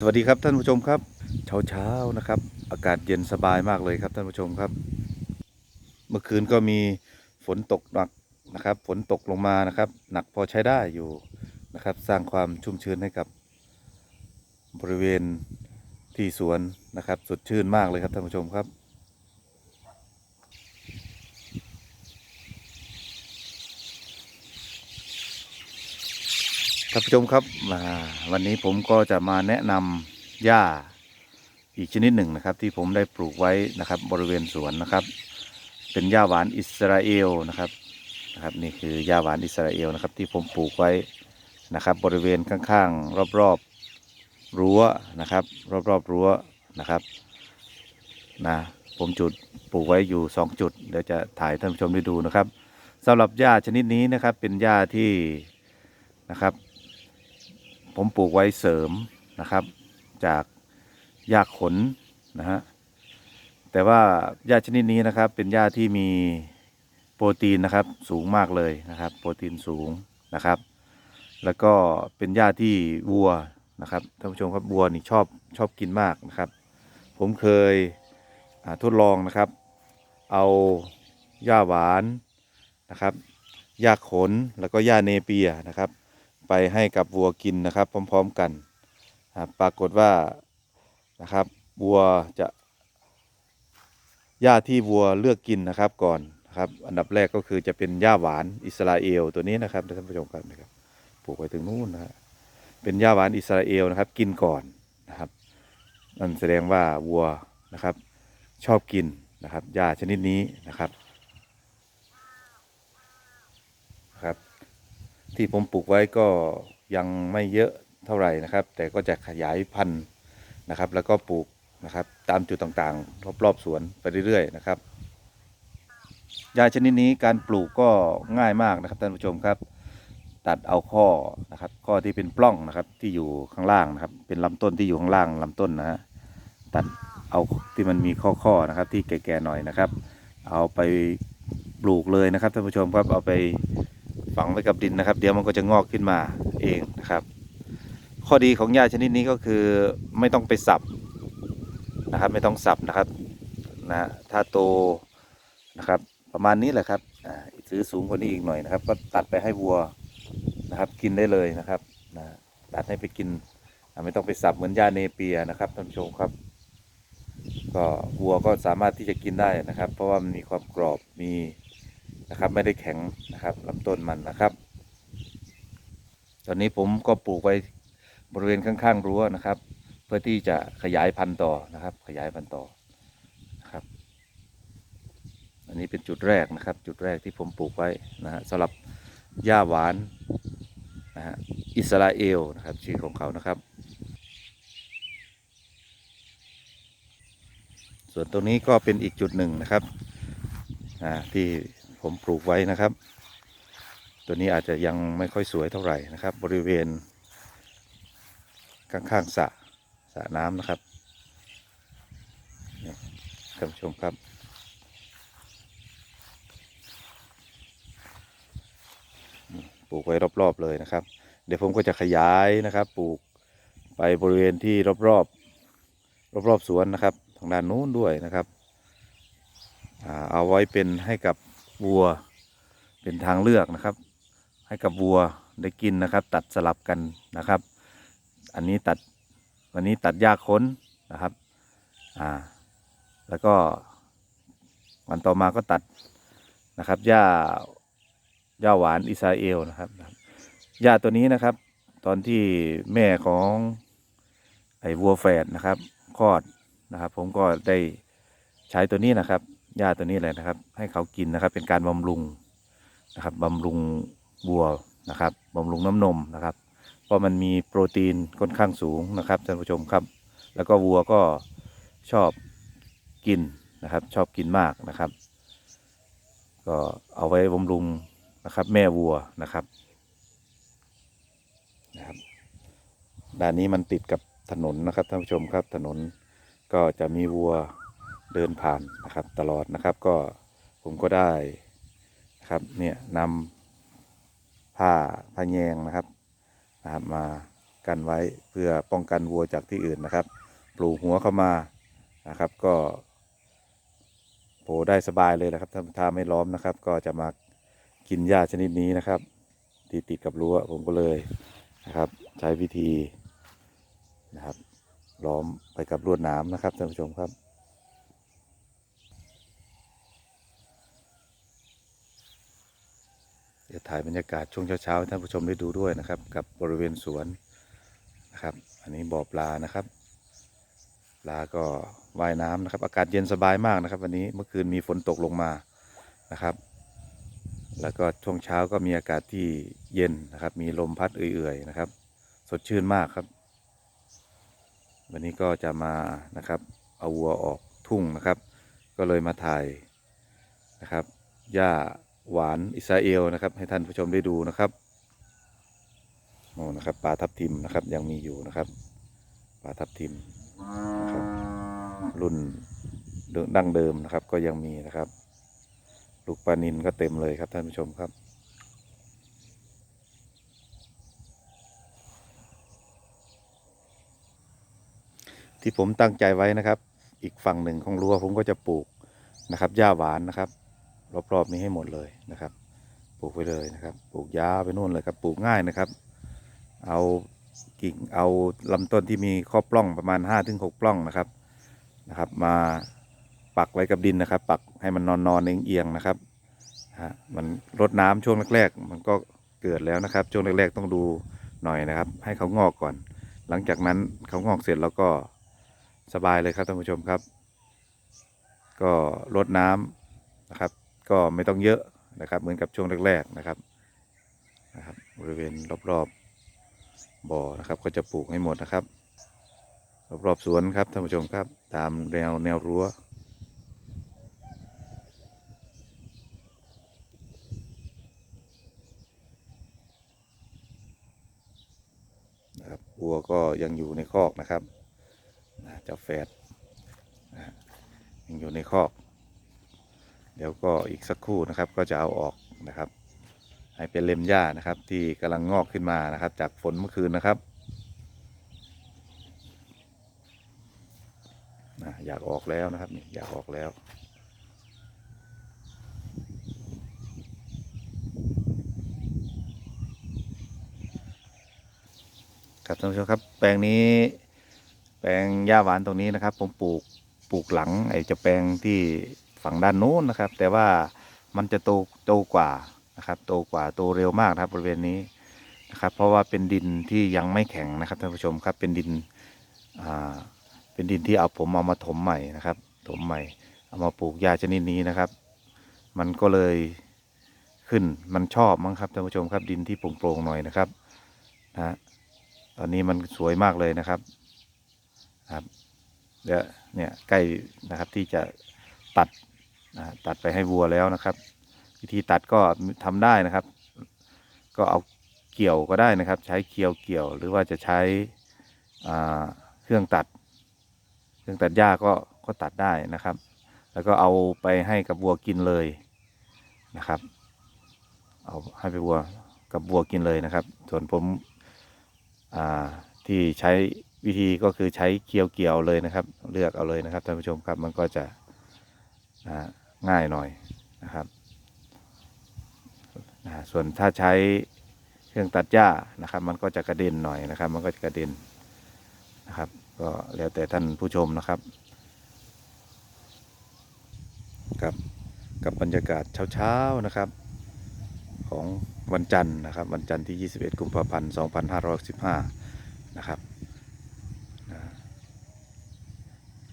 สวัสดีครับท่านผู้ชมครับ เช้าเช้านะครับ อากาศเย็นสบายมากเลยครับท่านผู้ชมครับ เมื่อคืนก็มีฝนตกหนักนะครับ ฝนตกลงมานะครับ หนักพอใช้ได้อยู่นะครับ สร้างความชุ่มชื้นให้กับบริเวณที่สวนนะครับ สดชื่นมากเลยครับท่านผู้ชมครับานผู้ชมครับวันนี้ผมก็จะมาแนะนำหญ้าอีกชนิดหนึ่งนะครับ ที่ผมได้ปลูกไว้นะครับ บริเวณสวนนะครับ เป็นหญ้าหวานอิสราเอลนะครับนะครับ นี่คือหญ้าหวานอิสราเอลนะครับ ที่ผมปลูกไว้นะครับ บริเวณข้างๆรอบๆรั้วนะครับ รอบๆรั้วนะครับนะผมจุดปลูกไว้อยู่ 2 จุดเดี๋ยวจะถ่ายท่านผู้ชมได้ดูนะครับสำหรับหญ้าชนิดนี้นะครับเป็นหญ้าที่นะครับ ผมปลูกไว้เสริมนะครับ จากหญ้าขนนะฮะแต่ว่าหญ้าชนิดนี้นะครับ เป็นหญ้าที่มีโปรตีนนะครับสูงมากเลยนะครับ โปรตีนสูงนะครับ แล้วก็เป็นหญ้าที่วัวนะครับท่านผู้ชมครับวัวนี่ชอบชอบกินมากนะครับ ผมเคยทดลองนะครับ เอาหญ้าหวานนะครับหญ้าขนแล้วก็หญ้าเนเปียนะครับ ไปให้กับวัวกินนะครับ พร้อม ๆกันปรากฏว่านะครับวัวจะหญ้าที่วัวเลือกกินนะครับก่อนนะครับอันดับแรกก็คือจะเป็นหญ้าหวานอิสราเอลตัวนี้นะครับท่านผู้ชมครับนะครับปลูกไว้ถึงนู่นนะฮะเป็นหญ้าหวานอิสราเอลนะครับ กินก่อนนะครับนั่นแสดงว่าวัวนะครับชอบกินนะครับหญ้าชนิดนี้นะครับ ที่ผมปลูกไว้ก็ยังไม่เยอะเท่าไหร่นะครับ แต่ก็จะขยายพันธุ์นะครับ แล้วก็ปลูกนะครับ ตามจุดต่างๆ รอบๆสวนไปเรื่อยๆนะครับยาชนิดนี้การปลูกก็ง่ายมากนะครับท่านผู้ชมครับ ตัดเอาข้อนะครับ ข้อที่เป็นปล้องนะครับที่อยู่ข้างล่างนะครับ เป็นลำต้นที่อยู่ข้างล่างลำต้นนะฮะตัดเอาที่มันมีข้อๆนะครับ ที่แก่ๆหน่อยนะครับ เอาไปปลูกเลยนะครับท่านผู้ชมครับเอาไป ฝังไว้กับดินนะครับ เดี๋ยวมันก็จะงอกขึ้นมาเองนะครับ ข้อดีของหญ้าชนิดนี้ก็คือไม่ต้องไปสับนะครับ ไม่ต้องสับนะครับนะถ้าโตนะครับ ประมาณนี้แหละครับอ่าซื้อสูงกว่านี้อีกหน่อยนะครับ ก็ตัดไปให้วัวนะครับ กินได้เลยนะครับนะตัดให้ไปกินไม่ต้องไปสับเหมือนหญ้าเนเปียนะครับท่านผู้ชมครับ ก็วัวก็สามารถที่จะกินได้นะครับ เพราะว่ามันมีความกรอบมี นะครับไม่ได้แข็งนะครับลำต้นมันนะครับ ตอนนี้ผมก็ปลูกไว้บริเวณข้างๆรั้วนะครับ เพื่อที่จะขยายพันธุ์ต่อนะครับ ขยายพันธุ์ต่อนะครับ อันนี้เป็นจุดแรกนะครับ จุดแรกที่ผมปลูกไว้นะฮะสำหรับหญ้าหวานนะฮะอิสราเอลนะครับชื่อของเขานะครับ ส่วนตรงนี้ก็เป็นอีกจุดหนึ่งนะครับที่ ผมปลูกไว้นะครับ ตัวนี้อาจจะยังไม่ค่อยสวยเท่าไหร่นะครับ บริเวณ ข้างๆสระสระน้ำนะครับท่านผู้ชมครับ ปลูกไว้รอบๆเลยนะครับ เดี๋ยวผมก็จะขยายนะครับ ปลูกไปบริเวณที่รอบๆรอบๆสวนนะครับ ทางด้านนู้นด้วยนะครับ เอาไว้เป็นให้กับ วัว เป็นทางเลือกนะครับ ให้กับวัวได้กินนะครับ ตัดสลับกันนะครับ อันนี้ตัดวันนี้ตัดหญ้าค้นนะครับอ่าแล้วก็วันต่อมาก็ตัดนะครับหญ้าหญ้าหวานอิสราเอลนะครับหญ้าตัวนี้นะครับ ตอนที่แม่ของไอ้วัวแฝดนะครับคลอดนะครับ ผมก็ได้ใช้ตัวนี้นะครับ หญ้าตัวนี้เลยนะครับ ให้เขากินนะครับ เป็นการบำรุงนะครับบำรุงวัวนะครับบำรุงน้ำนมนะครับ เพราะมันมีโปรตีนค่อนข้างสูงนะครับท่านผู้ชมครับ แล้วก็วัวก็ชอบกินนะครับ ชอบกินมากนะครับ ก็เอาไว้บำรุงนะครับ แม่วัวนะครับนะครับด้านนี้มันติดกับถนนนะครับท่านผู้ชมครับถนนก็จะมีวัว เดินผ่านนะครับตลอดนะครับก็ผมก็ได้นะครับเนี่ยนำผ้าผ้าแยงนะครับนะครับมากันไว้เพื่อป้องกันวัวจากที่อื่นนะครับ ปลูกหัวเข้ามานะครับก็โผล่ได้สบายเลยนะครับถ้าถ้าไม่ล้อมนะครับ ก็จะมากินหญ้าชนิดนี้นะครับที่ติดกับรั้วผมก็เลยนะครับ ใช้วิธีนะครับล้อมไปกับลวดนามนะครับท่านผู้ชมครับ เดี๋ยวถ่ายบรรยากาศช่วงเช้าๆให้ท่านผู้ชมได้ดูด้วยนะครับ กับบริเวณสวนนะครับ อันนี้บ่อปลานะครับ ปลาก็ว่ายน้ำนะครับ อากาศเย็นสบายมากนะครับ วันนี้เมื่อคืนมีฝนตกลงมานะครับ แล้วก็ช่วงเช้าก็มีอากาศที่เย็นนะครับ มีลมพัดเอื่อยๆนะครับ สดชื่นมากครับ วันนี้ก็จะมานะครับเอาวัวออกทุ่งนะครับ ก็เลยมาถ่ายนะครับหญ้า หวานอิสราเอลนะครับ ให้ท่านผู้ชมได้ดูนะครับโอ้นะครับปลาทับทิมนะครับยังมีอยู่นะครับปลาทับทิมนะครับ รุ่นดั้งเดิมนะครับ ก็ยังมีนะครับ ลูกปลานินก็เต็มเลยครับท่านผู้ชมครับที่ผมตั้งใจไว้นะครับ อีกฝั่งหนึ่งของรั้วผมก็จะปลูกนะครับหญ้าหวานนะครับ รอบๆนี้ให้หมดเลยนะครับ ปลูกไปเลยนะครับ ปลูกยาไปนู่นเลยครับ ปลูกง่ายนะครับ เอากิ่งเอาลำต้นที่มีข้อปล้องประมาณ5้าถึงหปล้องนะครับนะครับ มาปักไว้กับดินนะครับ ปักให้มันนอนนอนเอียงๆนะครับฮะมันรดน้ำช่วงแรกๆมันก็เกิดแล้วนะครับ ช่วงแรกๆต้องดูหน่อยนะครับ ให้เขางอกก่อน หลังจากนั้นเขางอกเสร็จแล้วก็สบายเลยครับท่านผู้ชมครับ ก็รดน้ำนะครับ ก็ไม่ต้องเยอะนะครับเหมือนกับช่วงแรก ๆนะครับนะครับ บริเวณรอบๆบ่อนะครับ ก็จะปลูกให้หมดนะครับ รอบๆสวนครับท่านผู้ชมครับ ตามแนวแนวรั้วนะครับวัวก็ยังอยู่ในคอกนะครับนะเจ้าแฝดนะยังอยู่ในคอก เดี๋ยวก็อีกสักครู่นะครับก็จะเอาออกนะครับ ให้เป็นเล็มหญ้านะครับ ที่กำลังงอกขึ้นมานะครับ จากฝนเมื่อคืนนะครับนะอยากออกแล้วนะครับนี่อยากออกแล้วครับท่านผู้ชมครับ แปลงนี้แปลงหญ้าหวานตรงนี้นะครับ ผมปลูกปลูกหลังไอ้จะแปลงที่ ฝั่งด้านโน้นนะครับ แต่ว่ามันจะโตโตกว่านะครับโตกว่าโตเร็วมากนะครับบริเวณนี้นะครับ เพราะว่าเป็นดินที่ยังไม่แข็งนะครับท่านผู้ชมครับเป็นดินอ่าเป็นดินที่เอาผมเอามาถมใหม่นะครับ ถมใหม่ เอามาปลูกหญ้าชนิดนี้นะครับ มันก็เลยขึ้นมันชอบมั้งครับท่านผู้ชมครับดินที่โปร่งๆหน่อยนะครับนะฮะตอนนี้มันสวยมากเลยนะครับครับเดี๋ยวเนี่ยใกล้นะครับที่จะ ตัดตัดไปให้วัวแล้วนะครับ วิธีตัดก็ทำได้นะครับ ก็เอาเกี่ยวก็ได้นะครับ ใช้เคียวเกี่ยว หรือว่าจะใช้เครื่องตัด เครื่องตัดหญ้าก็ก็ตัดได้นะครับ แล้วก็เอาไปให้กับวัวกินเลยนะครับ เอาให้ไปวัวกับวัวกินเลยนะครับ ส่วนผมที่ใช้วิธีก็คือใช้เคียวเกี่ยวเลยนะครับ เลือกเอาเลยนะครับท่านผู้ชมครับมันก็จะ ง่ายหน่อยนะครับส่วนถ้าใช้เครื่องตัดหญ้านะครับ มันก็จะกระเด็นหน่อยนะครับ มันก็จะกระเด็นนะครับ ก็แล้วแต่ท่านผู้ชมนะครับกับกับบรรยากาศเช้าๆนะครับ ของวันจันทร์นะครับ วันจันทร์ที่ 21 กุมภาพันธ์ 2565นะครับนะ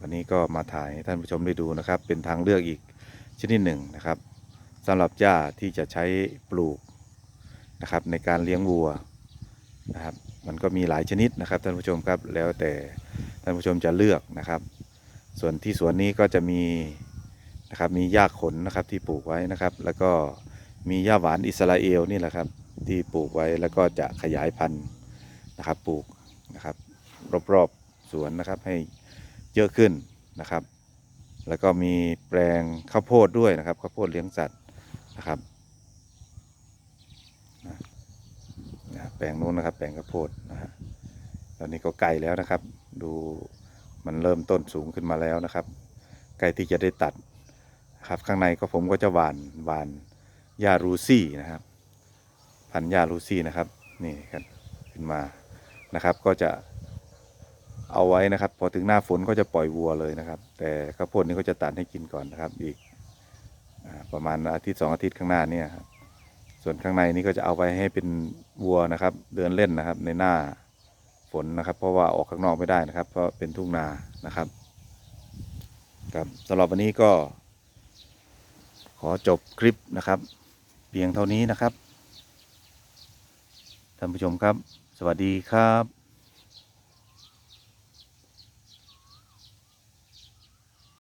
วันนี้ก็มาถ่ายให้ท่านผู้ชมได้ดูนะครับ เป็นทางเลือกอีกชนิดหนึ่งนะครับสำหรับหญ้าที่จะใช้ปลูกนะครับในการเลี้ยงวัวนะครับ มันก็มีหลายชนิดนะครับท่านผู้ชมครับแล้วแต่ท่านผู้ชมจะเลือกนะครับ ส่วนที่สวนนี้ก็จะมีนะครับมีหญ้าขนนะครับที่ปลูกไว้นะครับ แล้วก็มีหญ้าหวานอิสราเอลนี่แหละครับที่ปลูกไว้แล้วก็จะขยายพันธุ์นะครับปลูกนะครับรอบๆสวนนะครับให้ เยอะขึ้นนะครับ แล้วก็มีแปลงข้าวโพดด้วยนะครับข้าวโพดเลี้ยงสัตว์นะครับแปลงนู้นนะครับ แปลงข้าวโพดนะฮะตอนนี้ก็ไกลแล้วนะครับ ดูมันเริ่มต้นสูงขึ้นมาแล้วนะครับใกล้ที่จะได้ตัดครับข้างในก็ผมก็จะหวานหวานหญ้ารูซี่นะครับ พันธุ์หญ้ารูซี่นะครับนี่ครับขึ้นมานะครับ ก็จะ เอาไว้นะครับ พอถึงหน้าฝนก็จะปล่อยวัวเลยนะครับ แต่ข้าวโพดนี้ก็จะตัดให้กินก่อนนะครับ อีกอประมาณอาทิตย์สองอาทิตย์ข้างหน้าเนี่ยครับส่วนข้างในนี้ก็จะเอาไว้ให้เป็นวัวนะครับ เดินเล่นนะครับ ในหน้าฝนนะครับ เพราะว่าออกข้างนอกไม่ได้นะครับ เพราะเป็นทุ่งนานะครับครับสำหรับวันนี้ก็ ขอจบคลิปนะครับ เพียงเท่านี้นะครับท่านผู้ชมครับ สวัสดีครับ